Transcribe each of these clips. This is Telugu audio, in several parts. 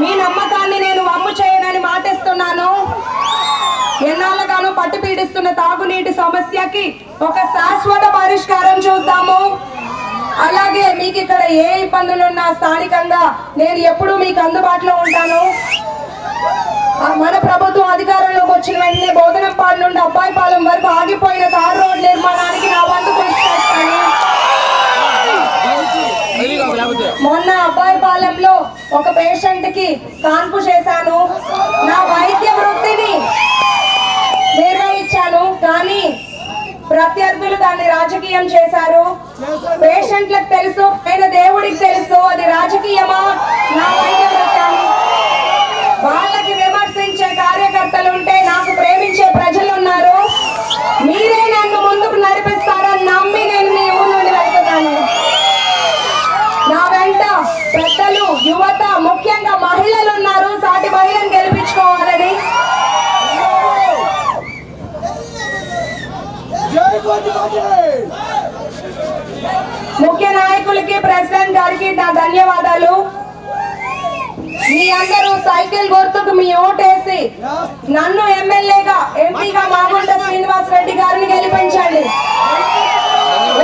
మీ నమ్మకాన్ని నేను వమ్ము చేయనని మాటిస్తున్నాను. ఎన్నాళ్ళగానో పట్టు పీడిస్తున్న తాగునీటి సమస్యకి ఒక శాశ్వత పరిష్కారం చూద్దాము. అలాగే మీకు ఇక్కడ ఏ ఇబ్బందులు ఉన్నా స్థానికంగా నేను ఎప్పుడు మీకు అందుబాటులో ఉంటాను. మన ప్రభుత్వం అధికారంలోకి వచ్చిన వెంటనే బోధనంపాడు నుండి అబ్బాయిపాలెం వరకు ఆగిపోయిన తార్ రోడ్ నిర్మాణానికి నా వంతు కృషి చేస్తాను మొన్న అబ్బాయిపాలెంలో ఒక పేషెంట్కి కాన్పు చేశాను నా వైద్య వృత్తిని నిర్వహించాను కానీ ప్రత్యర్థులు దాన్ని రాజకీయం చేశారు పేషెంట్లకు తెలుసు ఆయన దేవుడికి తెలుసు అది రాజకీయమా? నా వాళ్ళకి విమర్శించే కార్యకర్తలు ఉంటే నాకు ప్రేమించే ప్రజలు ఉన్నారు. మీరే నన్ను ముందుకు నడిపిస్తారని నమ్మి నేను మీ ఊరు నుండి వెళ్తున్నాను. నా వెంట పెద్దలు యువత ముఖ్యంగా మహిళలు ఉన్నారు. సాటి మహిళను గెలిపించుకోవాలని. ముఖ్య నాయకులకి ప్రెసిడెంట్ గారికి నా ధన్యవాదాలు. మీ అందరూ సైకిల్ గుర్తుకు మీ ఓటేసి నన్ను ఎమ్మెల్యేగా ఎంపీగా మాగుంట శ్రీనివాస్ రెడ్డి గారిని గెలిపించండి.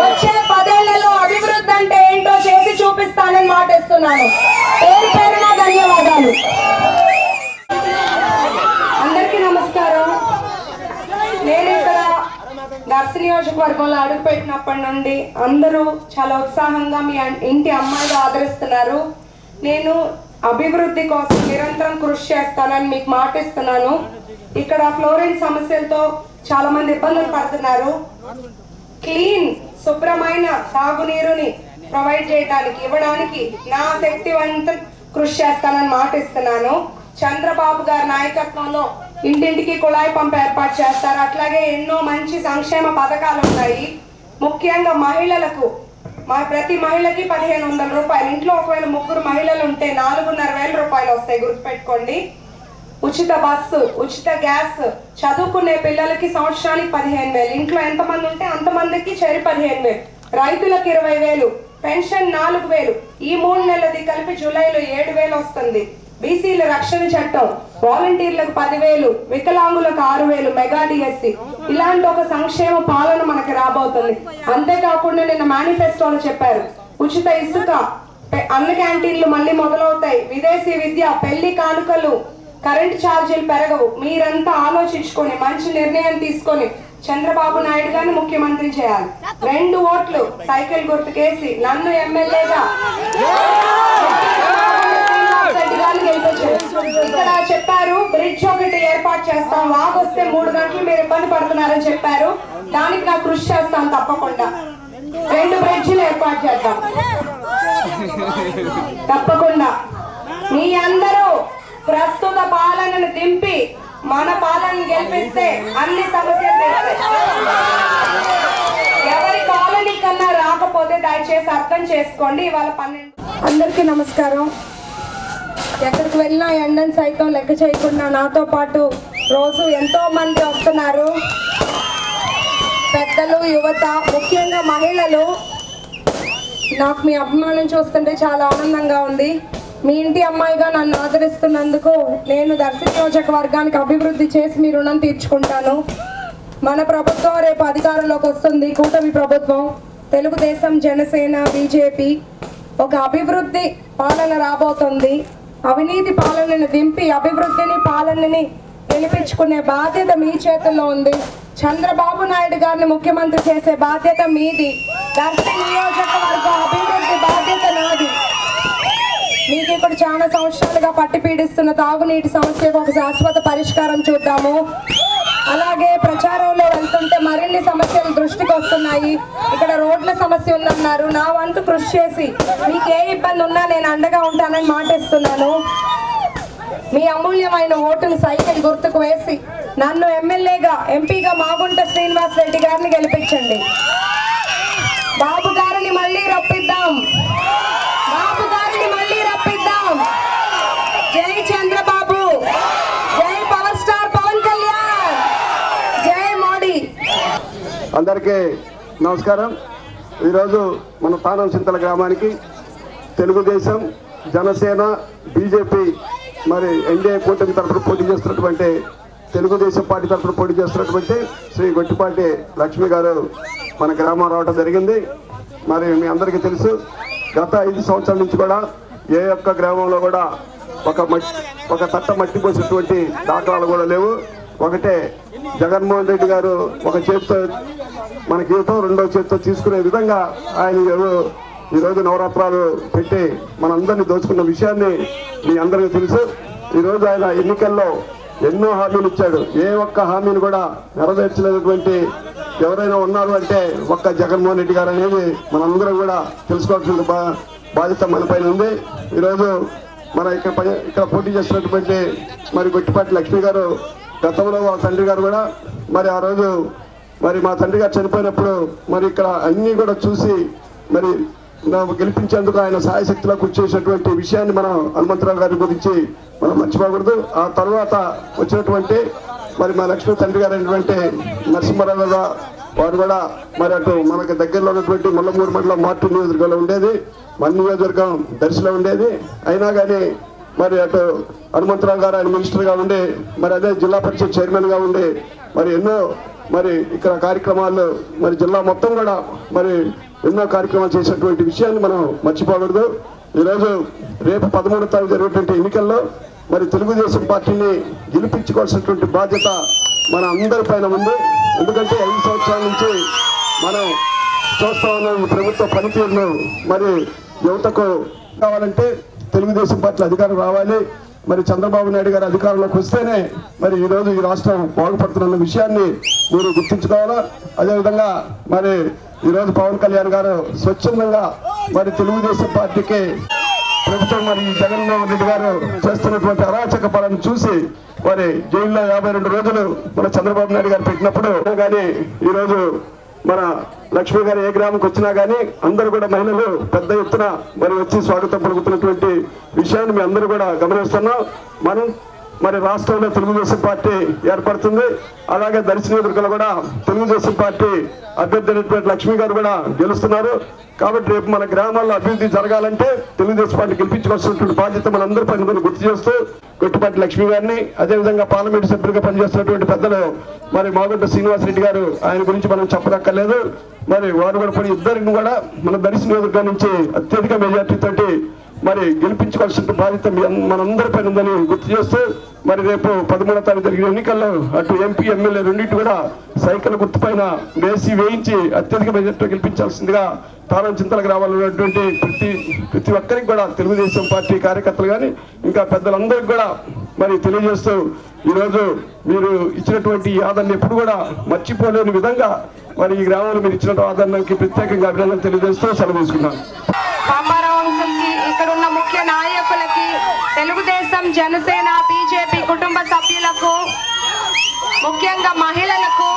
వచ్చే పదేళ్ళలో అభివృద్ధి అంటే ఏంటో చేసి చూపిస్తానని మాటిస్తున్నాను పేరు పేరున ధన్యవాదాలు అందరికీ నమస్కారం నేను ఇక్కడ దర్శ నియోజకవర్గంలో అడుగుపెట్టినప్పటి నుండి అందరూ చాలా ఉత్సాహంగా మీ ఇంటి అమ్మాయిగా ఆదరిస్తున్నారు. నేను అభివృద్ధి కోసం నిరంతరం కృషి చేస్తానని మీకు మాటిస్తున్నాను. ఇక్కడ ఫ్లోరిన్ సమస్యలతో చాలా మంది ఇబ్బందులు పడుతున్నారు. క్లీన్ శుభ్రమైన తాగునీరుని ప్రొవైడ్ చేయడానికి ఇవ్వడానికి నా శక్తివంత కృషి చేస్తానని మాటిస్తున్నాను. చంద్రబాబు గారి నాయకత్వంలో ఇంటింటికి కుళాయి పంపు ఏర్పాటు చేస్తారు. అట్లాగే ఎన్నో మంచి సంక్షేమ పథకాలు ఉన్నాయి. ముఖ్యంగా మహిళలకు మా ప్రతి మహిళకి పదిహేను వందల రూపాయలు. ఇంట్లో ఒకవేళ ముగ్గురు మహిళలు ఉంటే నాలుగున్నర వేల రూపాయలు వస్తాయి గుర్తుపెట్టుకోండి. ఉచిత బస్సు ఉచిత గ్యాస్ చదువుకునే పిల్లలకి సంవత్సరానికి పదిహేను వేలు. ఇంట్లో ఎంతమంది ఉంటే అంతమందికి చెరి పదిహేను వేలు. రైతులకు ఇరవై వేలు పెన్షన్ నాలుగు వేలు. ఈ మూడు నెలలది కలిపి జూలైలో ఏడు వేలు వస్తుంది. బీసీల రక్షణ చట్టం వాలంటీర్లకు పదివేలు వికలాంగులకు ఆరు వేలు మెగా డిఎస్సి. ఇలాంటి ఒక సంక్షేమ పాలన మనకి రాబోతుంది. అంతేకాకుండా నిన్న మేనిఫెస్టోలో చెప్పారు ఉచిత ఇసుక అన్న క్యాంటీన్లు మళ్ళీ మొదలవుతాయి. విదేశీ విద్య పెళ్ళి కానుకలు కరెంట్ ఛార్జీలు పెరగవు. మీరంతా ఆలోచించుకొని మంచి నిర్ణయం తీసుకొని చంద్రబాబు నాయుడు గారిని ముఖ్యమంత్రి చేయాలి. రెండు ఓట్లు సైకిల్ గుర్తుకేసి నన్ను ఎమ్మెల్యేగా ఇక్కడ చెప్పారు బ్రిడ్జ్ ఒకటి ఏర్పాటు చేస్తాం. వాగు వస్తే మూడు గంటలు మీరు ఇబ్బంది పడుతున్నారని చెప్పారు. దానికి నా కృషి చేస్తాం తప్పకుండా. రెండు బ్రిడ్జ్లు ఏర్పాటు చేద్దాం. తప్పకుండా. మీ అందరూ ప్రస్తుత పాలనను దింపి మన పాలనను గెలిపిస్తే అన్ని సమస్యలు ఎవరి కాలనీ కన్నా రాకపోతే దయచేసి అర్థం చేసుకోండి. ఇవాళ పన్నెండు అందరికీ నమస్కారం. ఎక్కడికి వెళ్ళినా ఎండని సైతం లెక్క చేయకుండా నాతో పాటు రోజు ఎంతో మంది వస్తున్నారు. పెద్దలు యువత ముఖ్యంగా మహిళలు. నాకు మీ అభిమానం చూస్తుంటే చాలా ఆనందంగా ఉంది. మీ ఇంటి అమ్మాయిగా నన్ను ఆదరిస్తున్నందుకు నేను దర్శి నియోజకవర్గానికి అభివృద్ధి చేసి మీ రుణం తీర్చుకుంటాను. మన ప్రభుత్వం రేపు అధికారంలోకి వస్తుంది. కూటమి ప్రభుత్వం తెలుగుదేశం జనసేన బీజేపీ ఒక అభివృద్ధి పాలన రాబోతుంది. అవినీతి పాలనను దింపి అభివృద్ధిని పాలనని గెలిపించుకునే బాధ్యత మీ చేతుల్లో ఉంది. చంద్రబాబు నాయుడు గారిని ముఖ్యమంత్రి చేసే బాధ్యత మీది. దర్శి నియోజకవర్గ అభివృద్ధి బాధ్యత నాది. మీకు ఇక్కడ చాలా సంవత్సరాలుగా పట్టి పీడిస్తున్న తాగునీటి సమస్యకు ఒక శాశ్వత పరిష్కారం చూద్దాము. అలాగే ప్రచారంలో వెళ్తుంటే మరిన్ని సమస్యలు దృష్టికి వస్తున్నాయి. ఇక్కడ రోడ్ల సమస్య ఉందన్నారు నా వంతు కృషి చేసి మీకు ఏ ఇబ్బంది ఉన్నా నేను అండగా ఉంటానని మాటిస్తున్నాను. మీ అమూల్యమైన ఓటును సైకిల్ గుర్తుకు వేసి నన్ను ఎమ్మెల్యేగా ఎంపీగా మాగుంట శ్రీనివాస్ రెడ్డి గారిని గెలిపించండి. బాబు గారిని మళ్ళీ రప్పిద్దాం. అందరికీ నమస్కారం. ఈరోజు మన తానం చింతల గ్రామానికి తెలుగుదేశం జనసేన బీజేపీ మరి ఎన్డీఏ కూటమి తరఫున పోటీ చేస్తున్నటువంటి తెలుగుదేశం పార్టీ తరఫున పోటీ చేస్తున్నటువంటి శ్రీ గొట్టిపాటి లక్ష్మి గారు మన గ్రామం రావడం జరిగింది. మరి మీ అందరికీ తెలుసు గత ఐదు సంవత్సరాల నుంచి కూడా ఏ ఒక్క గ్రామంలో కూడా ఒక మట్టి ఒక తట్ట మట్టి పోసినటువంటి దాఖలాలు కూడా లేవు. ఒకటే జగన్మోహన్ రెడ్డి గారు ఒక చేతితో మన గీతం రెండో చేతితో తీసుకునే విధంగా ఆయన ఈరోజు ఈ రోజు నవరాత్రాలు పెట్టి మనందరినీ దోచుకున్న విషయాన్ని మీ అందరికీ తెలుసు. ఈరోజు ఆయన ఎన్నికల్లో ఎన్నో హామీలు ఇచ్చాడు. ఏ ఒక్క హామీని కూడా నెరవేర్చలేనటువంటి ఎవరైనా ఉన్నారు అంటే ఒక్క జగన్మోహన్ రెడ్డి గారు అనేది మనందరం కూడా తెలుసుకోవాల్సిన బా- బాధ్యత మనపైన ఉంది. ఈరోజు మన ఇక్కడ పని- ఇక్కడ పోటీ చేసినటువంటి మరి గొట్టిపాటి లక్ష్మి గారు గతంలో వాళ్ళ తండ్రి గారు కూడా మరి ఆ రోజు మరి మా తండ్రి గారు చనిపోయినప్పుడు మరి ఇక్కడ అన్నీ కూడా చూసి మరి నాకు గెలిపించేందుకు ఆయన సాయశక్తిలో కూర్చేసినటువంటి విషయాన్ని మనం హనుమంతరావు గారి గురించి మనం మర్చిపోకూడదు. ఆ తర్వాత వచ్చినటువంటి మరి మా లక్ష్మీ తండ్రి గారు అయినటువంటి నరసింహారావు వారు కూడా మరి అటు మనకి దగ్గరలో ఉన్నటువంటి ముల్లమూరు మండలం మార్టు నియోజకవర్గంలో ఉండేది. మన నియోజకవర్గం దర్శిలో ఉండేది. అయినా కానీ మరి అటు హనుమంతరావు గారు ఆయన మినిస్టర్గా ఉండి మరి అదే జిల్లా పరిషత్ చైర్మన్గా ఉండి మరి ఎన్నో మరి ఇక్కడ కార్యక్రమాలు మరి జిల్లా మొత్తం కూడా మరి ఎన్నో కార్యక్రమాలు చేసినటువంటి విషయాన్ని మనం మర్చిపోకూడదు. ఈరోజు రేపు పదమూడో తారీఖు జరిగేటువంటి ఎన్నికల్లో మరి తెలుగుదేశం పార్టీని గెలిపించుకోవాల్సినటువంటి బాధ్యత మన అందరి పైన ఉంది. ఎందుకంటే ఐదు సంవత్సరాల నుంచి మనం చూస్తా ఉన్న ప్రభుత్వ పనితీరును. మరి యువతకు కావాలంటే తెలుగుదేశం పార్టీ అధికారం రావాలి. మరి చంద్రబాబు నాయుడు గారు అధికారంలోకి వస్తేనే మరి ఈరోజు ఈ రాష్ట్రం బాగుపడుతున్న విషయాన్ని మీరు గుర్తుంచుకోవాలా? అదేవిధంగా మరి ఈరోజు పవన్ కళ్యాణ్ గారు స్వచ్ఛందంగా మరి తెలుగుదేశం పార్టీకి ప్రభుత్వం మరి ఈ జగన్మోహన్ రెడ్డి గారు చేస్తున్నటువంటి అరాచక పాలన చూసి మరి జైల్లో యాభై రెండు రోజులు మన చంద్రబాబు నాయుడు గారు పెట్టినప్పుడు కానీ ఈరోజు మన లక్ష్మి గారు ఏ గ్రామంకి వచ్చినా కానీ అందరూ కూడా మహిళలు పెద్ద ఎత్తున మరి వచ్చి స్వాగతం పలుకుతున్నటువంటి విషయాన్ని మేము అందరూ కూడా గమనిస్తున్నాం. మనం మరి రాష్ట్రంలో తెలుగుదేశం పార్టీ ఏర్పడుతుంది. అలాగే దర్శన నియోజకవర్గంలో కూడా తెలుగుదేశం పార్టీ అభ్యర్థి అయినటువంటి లక్ష్మి గారు కూడా గెలుస్తున్నారు. కాబట్టి రేపు మన గ్రామాల్లో అభివృద్ధి జరగాలంటే తెలుగుదేశం పార్టీ గెలిపించుకోవాల్సినటువంటి బాధ్యత మనందరి పైన గుర్తు చేస్తూ గుట్టుపాటి లక్ష్మి గారిని అదేవిధంగా పార్లమెంటు సభ్యులుగా పనిచేస్తున్నటువంటి పెద్దలు మరి మాగుంట శ్రీనివాసరెడ్డి గారు ఆయన గురించి మనం చెప్పనక్కర్లేదు. మరి వారు కూడా ఇద్దరిని కూడా మన దర్శన నియోజకవర్గం నుంచి అత్యధిక మెజార్టీ తోటి మరి గెలిపించుకోవాల్సిన బాధ్యత మనందరి పైన ఉందని గుర్తు చేస్తూ మరి రేపు పదమూడవ తారీఖు జరిగిన ఎన్నికల్లో అటు ఎంపీ ఎమ్మెల్యే రెండింటి కూడా సైకిల్ గుర్తు పైన వేసి వేయించి అత్యధిక మెజార్టీ గెలిపించాల్సిందిగా తారం చింతల రావాలన్నటువంటి ఉన్నటువంటి ప్రతి ప్రతి ఒక్కరికి కూడా తెలుగుదేశం పార్టీ కార్యకర్తలు కానీ ఇంకా పెద్దలందరికీ కూడా మరి తెలియజేస్తూ ఈరోజు మీరు ఇచ్చినటువంటి ఆదరణ ఎప్పుడు కూడా మర్చిపోలేని విధంగా మరి ఈ గ్రామంలో మీరు ఇచ్చిన ఆదరణకి ప్రత్యేకంగా అభినందన తెలియజేస్తూ సెలవు తీసుకున్నాను తెలుగుదేశం జనసేన బీజేపీ కుటుంబ సభ్యులకు ముఖ్యంగా మహిళలకు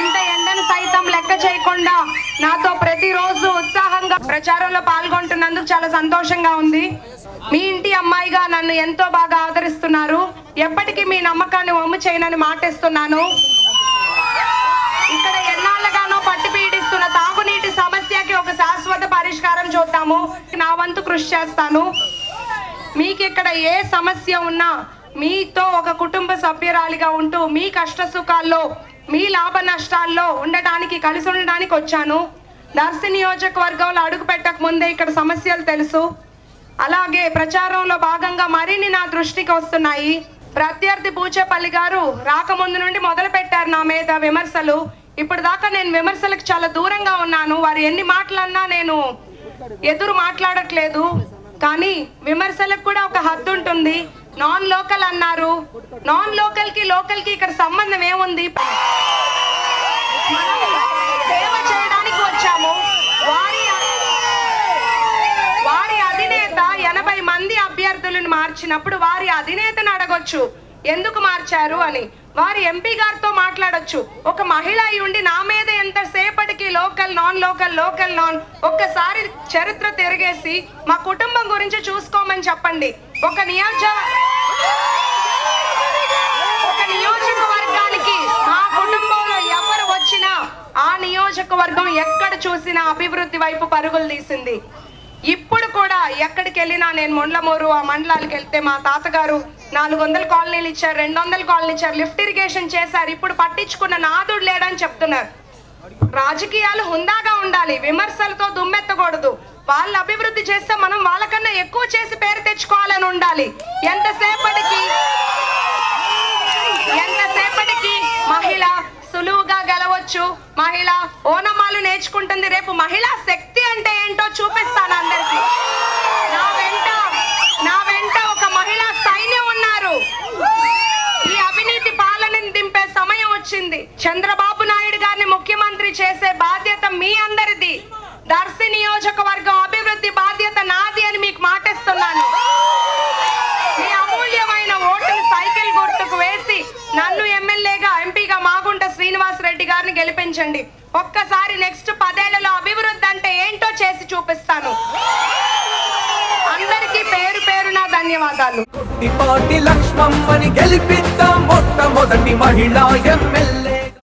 ఇంత ఎండను సైతం లెక్క చేయకుండా నాతో ప్రతిరోజు ఉత్సాహంగా ప్రచారంలో పాల్గొంటున్నందుకు చాలా సంతోషంగా ఉంది. మీ ఇంటి అమ్మాయిగా నన్ను ఎంతో బాగా ఆదరిస్తున్నారు. ఎప్పటికీ మీ నమ్మకాన్ని వమ్ము చేయనని మాటిస్తున్నాను. ఇక్కడ ఎన్నాళ్ళగానో పట్టి పీడిస్తున్న తాగునీటి సమస్యకి ఒక శాశ్వత పరిష్కారం చూద్దాము. నా వంతు కృషి చేస్తాను. మీకు ఇక్కడ ఏ సమస్య ఉన్నా మీతో ఒక కుటుంబ సభ్యురాలిగా ఉంటూ మీ కష్ట సుఖాల్లో మీ లాభ నష్టాల్లో ఉండటానికి కలిసి ఉండడానికి వచ్చాను. దర్శి నియోజకవర్గంలో అడుగు పెట్టక ముందే ఇక్కడ సమస్యలు తెలుసు. అలాగే ప్రచారంలో భాగంగా మరిన్ని నా దృష్టికి వస్తున్నాయి. ప్రత్యర్థి పూచేపల్లి గారు రాకముందు నుండి మొదలు పెట్టారు నా మీద విమర్శలు. ఇప్పుడు దాకా నేను విమర్శలకు చాలా దూరంగా ఉన్నాను. వారు ఎన్ని మాటలన్నా నేను ఎదురు మాట్లాడట్లేదు. కానీ విమర్శలకు కూడా ఒక హద్దు ఉంటుంది. నాన్ లోకల్ అన్నారు. నాన్ లోకల్కి లోకల్కి ఇక్కడ సంబంధం ఏముంది? సేవ చేయడానికి వచ్చాము. వారి వారి అధినేత ఎనభై మంది అభ్యర్థులను మార్చినప్పుడు వారి అధినేతను అడగొచ్చు. ఎందుకు మార్చారు అని. వారి ఎంపీ గారితో మాట్లాడొచ్చు. ఒక మహిళ అయి ఉండి నా మీద ఎంతసేపటికి local non local local non ఒక్కసారి చరిత్ర తిరిగేసి మా కుటుంబం గురించి చూసుకోమని చెప్పండి. ఒక నియోజ ఒక నియోజకవర్గానికి మా కుటుంబంలో ఎవరు వచ్చినా ఆ నియోజకవర్గం ఎక్కడ చూసినా అభివృద్ధి వైపు పరుగులు తీసింది. ఇప్పుడు కూడా ఎక్కడికి వెళ్ళినా నేను మొండ్లమూరు ఆ మండలాలకు వెళ్తే మా తాతగారు నాలుగు వందల కాలనీలు ఇచ్చారు రెండు వందల కాలనీలు ఇచ్చారు. లిఫ్ట్ ఇరిగేషన్ చేశారు. ఇప్పుడు పట్టించుకున్న నాదుడు లేడని చెప్తున్నారు. రాజకీయాలు హుందాగా ఉండాలి విమర్శలతో దుమ్మెత్తకూడదు. వాళ్ళు అభివృద్ధి చేస్తే మనం వాళ్ళకన్నా ఎక్కువ చేసి పేరు తెచ్చుకోవాలని ఉండాలి. ఎంతసేపటికి? ఎంతసేపటికి? మహిళ సులువుగా గెలవచ్చు. మహిళ ఓనమాలు నేర్చుకుంటుంది. రేపు మహిళా శక్తి అంటే ఏంటో చూపిస్తాను అందరికి నా వెంట నా వెంట ఒక మహిళా సైన్యం ఉన్నారు ఈ అవినీతి పాలనని దింపే సమయం వచ్చింది చంద్రబాబు నాయుడు గారిని ముఖ్యమంత్రి చేసే బాధ్యత మీ అందరిది. దర్శి నియోజకవర్గం అభివృద్ధి బాధ్యత నాది అని మీకు మాటిస్తున్నాను. మీ అమూల్యమైన ఓటును సైకిల్ గుర్తుకు వేసి నన్ను ఎమ్మెల్యేగా ఎంపీగా మాగుంట శ్రీనివాస్ రెడ్డి గారిని గెలిపించండి. ఒక్కసారి నెక్స్ట్ పదేళ్ళలో అభివృద్ధి అంటే ఏంటో చేసి చూపిస్తాను. అందరికీ పేరు పేరున ధన్యవాదాలు. పాటి లక్ష్మమ్మని గెలిపిద్దాం. మొట్టమొదటి మహిళా ఎమ్మెల్యే.